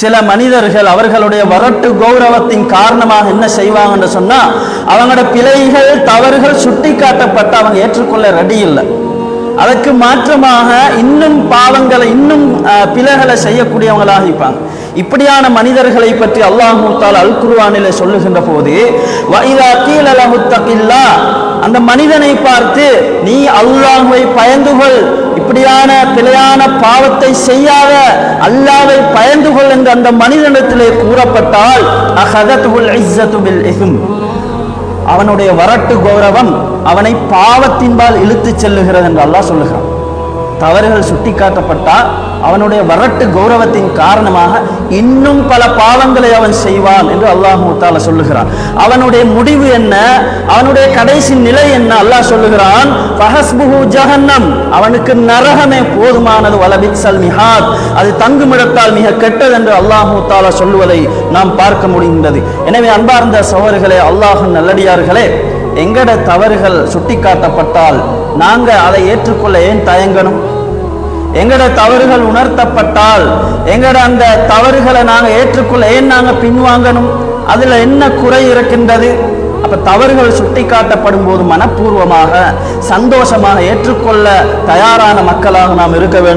சில மனிதர்கள் அவர்களுடைய வரட்டு கௌரவத்தின் காரணமாக என்ன செய்வாங்கன்னு சொன்னா அவங்களோட பிழைகள் தவறுகள் சுட்டி காட்டப்பட்டு அவங்க ஏற்றுக்கொள்ள ரெடி இல்லை. அதற்கு மாற்றமாக இன்னும் பாவங்களை இன்னும் அஹ், பிழைகளை செய்யக்கூடியவங்களாக இருப்பாங்க. இப்படியான மனிதர்களை பற்றி அல்லாஹூத்தால் அல் குருவானில சொல்லுகின்ற போது வைதா கீழல முத்தகில்லா அந்த மனிதனை பார்த்து நீ அல்லாஹ்வை பயந்துகொள். இப்படியான பிழையான பாவத்தை செய்யாத. அல்லாவை பயந்துகொள் என்று அந்த மனிதனிடத்திலே கூறப்பட்டால் அவனுடைய வரட்டு கௌரவம் அவனை பாவத்தின்பால் இழுத்துச் செல்லுகிறது என்று அல்லாஹ் சொல்லுகிறான். தவறுகள் சுட்டிக்காட்டப்பட்டால் அவனுடைய வரட்டு கௌரவத்தின் காரணமாக இன்னும் பல பாவங்களை அவன் செய்வான் என்று அல்லாஹ் முத்தால சொல்லுகிறான். அவனுடைய முடிவு என்ன? அவனுடைய கடைசி நிலை என்ன? அல்லாஹ் சொல்லுகிறான் ஜஹன்னம். அவனுக்கு நரகமே போதுமானது வலபித்சல் மிஹாத். அது தங்குமிடத்தால் மிக கெட்டது என்று அல்லாஹ் முத்தால சொல்லுவதை நாம் பார்க்க முடிகின்றது. எனவே அன்பார்ந்த சோழர்களே அல்லாஹ் நல்லடியார்களே எங்கட தவறுகள் சுட்டிக்காட்டப்பட்டால் நாங்கள் அதை ஏற்றுக்கொள்ள ஏன் தயங்கணும்? எங்கட தவறுகள் உணர்த்தப்பட்டால் எங்கட அந்த தவறுகளை நாங்கள் ஏற்றுக்கொள்ள ஏன் நாங்கள் பின்வாங்கணும்? அதுல என்ன குறை இருக்கின்றது? அப்ப தவறுகள் சுட்டிக்காட்டப்படும் போது மனப்பூர்வமாக சந்தோஷமாக ஏற்றுக்கொள்ள தயாரான மக்களாக நாம் இருக்க வேண்டும்.